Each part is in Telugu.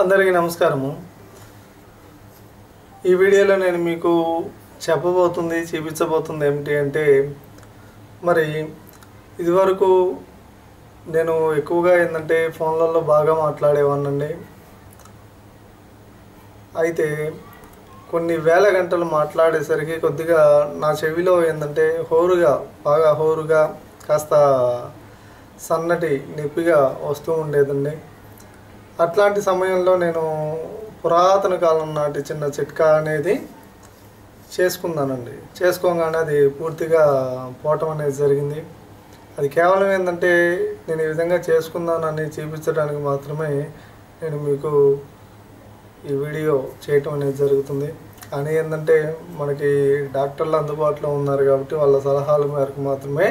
అందరికీ నమస్కారము. ఈ వీడియోలో నేను మీకు చెప్పబోతుంది చూపించబోతుంది ఏమిటి అంటే మరి ఇదివరకు నేను ఎక్కువగా ఏంటంటే ఫోన్లలో బాగా మాట్లాడేవాడినండి. అయితే కొన్ని వేల గంటలు మాట్లాడేసరికి కొద్దిగా నా చెవిలో ఏంటంటే హోరుగా బాగా హోరుగా కాస్త సన్నటి నొప్పిగా వస్తూ ఉండేదండి. అట్లాంటి సమయంలో నేను పురాతన కాలం నాటి చిన్న చిట్కా అనేది చేసుకున్నానండి. చేసుకోగానే అది పూర్తిగా పోవటం అనేది జరిగింది. అది కేవలం ఏంటంటే నేను ఈ విధంగా చేసుకున్నానని చూపించడానికి మాత్రమే నేను మీకు ఈ వీడియో చేయటం అనేది జరుగుతుంది. కానీ ఏంటంటే మనకి డాక్టర్లు అందుబాటులో ఉన్నారు కాబట్టి వాళ్ళ సలహాల మేరకు మాత్రమే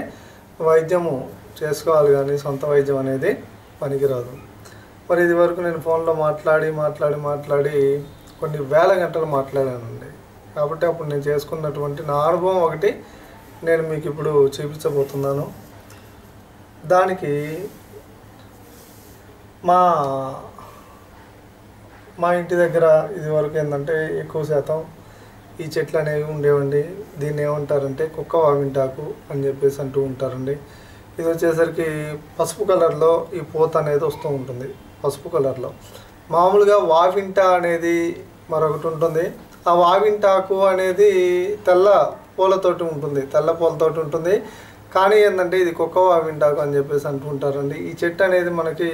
వైద్యము చేసుకోవాలి కానీ సొంత వైద్యం అనేది పనికిరాదు. మరి ఇది వరకు నేను ఫోన్లో మాట్లాడి మాట్లాడి మాట్లాడి కొన్ని వేల గంటలు మాట్లాడానండి. కాబట్టి అప్పుడు నేను చేసుకున్నటువంటి నా అనుభవం ఒకటి నేను మీకు ఇప్పుడు చూపించబోతున్నాను. దానికి మా మా ఇంటి దగ్గర ఇది వరకు ఏంటంటే ఎక్కువ శాతం ఈ చెట్లు అనేవి ఉండేవండి. దీన్ని ఏమంటారంటే కుక్క వావింటాకు అని చెప్పేసి అంటూ ఉంటారండి. ఇది వచ్చేసరికి పసుపు కలర్లో ఈ పూత అనేది వస్తూ ఉంటుంది. పసుపు కలర్లో. మామూలుగా వావింట అనేది మరొకటి ఉంటుంది. ఆ వావింటాకు అనేది తెల్ల పూలతోటి ఉంటుంది. తెల్ల పూలతోటి ఉంటుంది. కానీ ఏంటంటే ఇది కుక్క వావింటాకు అని చెప్పేసి అంటుంటారండి. ఈ చెట్టు అనేది మనకి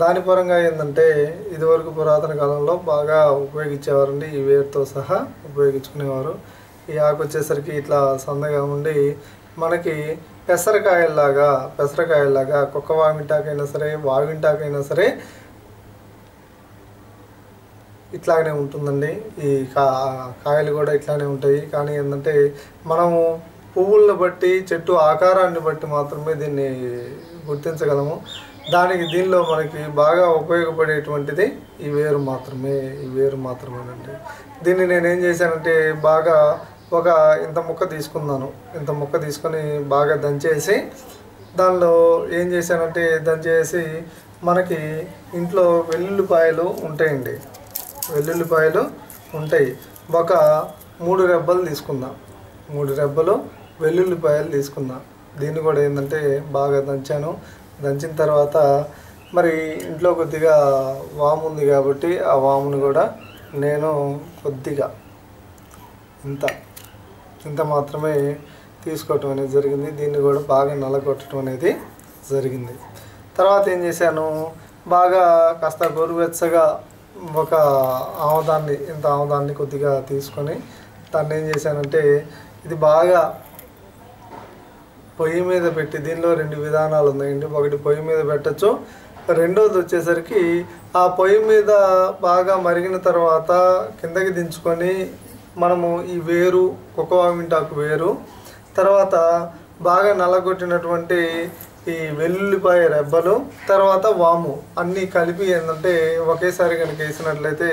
దాని పరంగా ఏంటంటే ఇదివరకు పురాతన కాలంలో బాగా ఉపయోగించేవారండి. ఈ వేరుతో సహా ఉపయోగించుకునేవారు. ఈ ఆకు వచ్చేసరికి ఇట్లా సన్నగా ఉండి మనకి పెసరకాయల్లాగా పెసరకాయల్లాగా కుక్క వామింటాకైనా సరే వావింటాకైనా సరే ఇట్లాగనే ఉంటుందండి. ఈ కా కాయలు కూడా ఇట్లానే ఉంటాయి. కానీ ఏంటంటే మనము పువ్వులను బట్టి చెట్టు ఆకారాన్ని బట్టి మాత్రమే దీన్ని గుర్తించగలము. దానికి దీనిలో మనకి బాగా ఉపయోగపడేటువంటిది ఈ వేరు మాత్రమే ఈ వేరు మాత్రమేనండి. దీన్ని నేను ఏం చేశానంటే బాగా ఒక ఇంత ముక్క తీసుకున్నాను. ఇంత ముక్క తీసుకొని బాగా దంచేసి దానిలో ఏం చేశానంటే దంచేసి మనకి ఇంట్లో వెల్లుల్లిపాయలు ఉంటాయండి. వెల్లుల్లిపాయలు ఉంటాయి. ఒక మూడు రెబ్బలు తీసుకుందాం మూడు రెబ్బలు వెల్లుల్లిపాయలు తీసుకుందాం దీన్ని కూడా ఏంటంటే బాగా దంచాను. దంచిన తర్వాత మరి ఇంట్లో కొద్దిగా వాము ఉంది కాబట్టి ఆ వాముని కూడా నేను కొద్దిగా ఇంత ఇంత మాత్రమే తీసుకోవటం అనేది జరిగింది. దీన్ని కూడా బాగా నల్లగొట్టడం అనేది జరిగింది. తర్వాత ఏం చేశాను? బాగా కాస్త గోరువెచ్చగా ఒక ఆముదాన్ని ఇంత ఆముదాన్ని కొద్దిగా తీసుకొని దాన్ని ఏం చేశానంటే ఇది బాగా పొయ్యి మీద పెట్టి దీనిలో రెండు విధానాలు ఉన్నాయండి. ఒకటి పొయ్యి మీద పెట్టచ్చు రెండోది వచ్చేసరికి ఆ పొయ్యి మీద బాగా మరిగిన తర్వాత కిందకి దించుకొని మనము ఈ వేరు కుక్కవామింటాకు వేరు. తర్వాత బాగా నల్లగొట్టినటువంటి ఈ వెల్లుల్లిపాయ రెబ్బలు తర్వాత వాము. అన్నీ కలిపి ఏంటంటే ఒకేసారి కనుక వేసినట్లయితే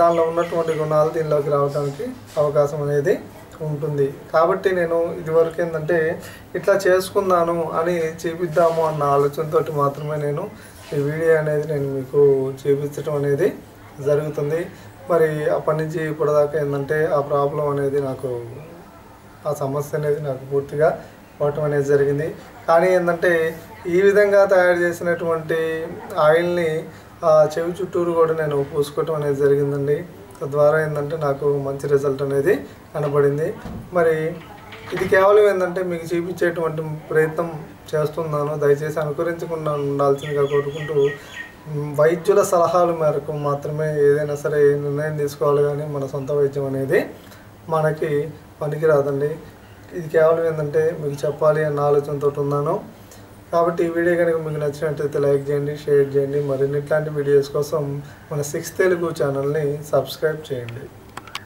దానిలో ఉన్నటువంటి గుణాలు దీనిలోకి రావడానికి అవకాశం అనేది ఉంటుంది. కాబట్టి నేను ఇదివరకు ఏంటంటే ఇట్లా చేసుకున్నాను అని చూపిద్దాము అన్న ఆలోచనతోటి మాత్రమే నేను ఈ వీడియో అనేది నేను మీకు చూపించడం అనేది జరుగుతుంది. మరి అప్పటి నుంచి ఇప్పటిదాకా ఏంటంటే ఆ ప్రాబ్లం అనేది నాకు ఆ సమస్య అనేది నాకు పూర్తిగా పోవటం అనేది జరిగింది. కానీ ఏంటంటే ఈ విధంగా తయారు చేసినటువంటి ఆయిల్ని ఆ చెవి చుట్టూరు కూడా నేను పూసుకోవటం అనేది జరిగిందండి. తద్వారా ఏంటంటే నాకు మంచి రిజల్ట్ అనేది కనబడింది. మరి ఇది కేవలం ఏంటంటే మీకు చూపించేటువంటి ప్రయత్నం చేస్తున్నాను. దయచేసి అనుకరించకుండా ఉండాల్సిందిగా కోరుకుంటూ వైద్యుల సలహాల మేరకు మాత్రమే ఏదైనా సరే నిర్ణయం తీసుకోవాలి కానీ మన సొంత వైద్యం అనేది మనకి పనికిరాదండి. ఇది కేవలం ఏంటంటే మీకు చెప్పాలి అన్న ఆలోచనతో ఉన్నాను. కాబట్టి ఈ వీడియో కనుక మీకు నచ్చినట్లయితే లైక్ చేయండి షేర్ చేయండి. మరిన్ని ఇట్లాంటి వీడియోస్ కోసం మన సిక్స్ తెలుగు ఛానల్ని సబ్స్క్రైబ్ చేయండి.